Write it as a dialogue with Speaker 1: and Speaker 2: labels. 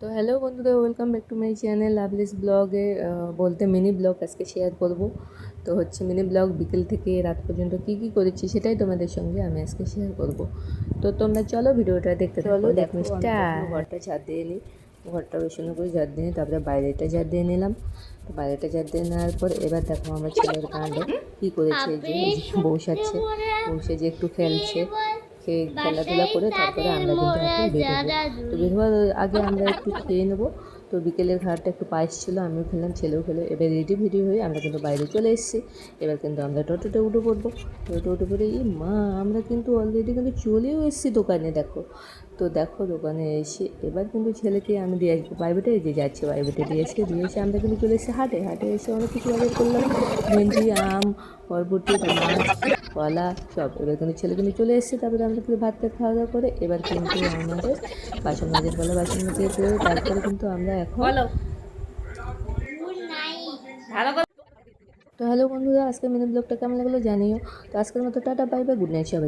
Speaker 1: তো হ্যালো বন্ধুরা welcome back to my channel lovely's ব্লগে বলতে মিনি ব্লগ আজকে শেয়ার করব। তো হচ্ছে মিনি ব্লগ বিকেল থেকে রাত পর্যন্ত কি কি করেছি সেটাই তোমাদের সঙ্গে আমি আজকে শেয়ার করব। তো তোমরা চলো ভিডিওটা দেখতে চলো দেখো ঘরটা ঝাড় দিয়ে নিই ঘরটা বেশি করে ঝাড় দিয়ে নিই তারপরে বাইরেটা ঝাড় দিয়ে নিলাম। তো বাইরেটা ঝাড় দিয়ে নেওয়ার পর এবার দেখো আমার ছেলের কাণ্ড কী করেছে যে বসাচ্ছে বসে যে একটু খেলছে খেয়ে খেলাধুলা করে তারপরে আমরা কিন্তু এখন বেরোবো তো বেরোবার আগে আমরা একটু খেয়ে নেব। তো বিকেলের খাবারটা একটু পায়েস ছিল আমিও খেলাম ছেলেও খেলো। এবার রেডি ভিডি হয়ে আমরা কিন্তু বাইরে চলে এসেছি। এবার কিন্তু আমরা টোটোতে উঠে পড়ব। টোটো উঠে পড়ে এই মা আমরা কিন্তু অলরেডি কিন্তু চলেও এসেছি দোকানে দেখো। তো দেখো দোকানে এসে এবার কিন্তু ছেলেকে আমি দিয়ে আসব। প্রাইভেটে যে যাচ্ছে প্রাইভেটে দিয়ে এসে দিয়ে এসে আমরা কিন্তু চলে এসেছি হাটে। হাটে এসে অনেক কিছু অর্ডার করলাম। ভেন্ডি আম বরবটি মাছ। কলা সব এবার কিন্তু ছেলে কিন্তু চলে এসছে। তারপরে আমরা কিন্তু ভাত টাত খাওয়া দাওয়া করে এবার কিন্তু আমাদের বাসন মাঝের বলা বাসন মাঝে করে তারপরে কিন্তু আমরা এখন তো হ্যালো বন্ধুরা আজকে মিনি ব্লগটা কেমন লাগল জানিও। তো আজকের মতো tata bye bye good night সবাই।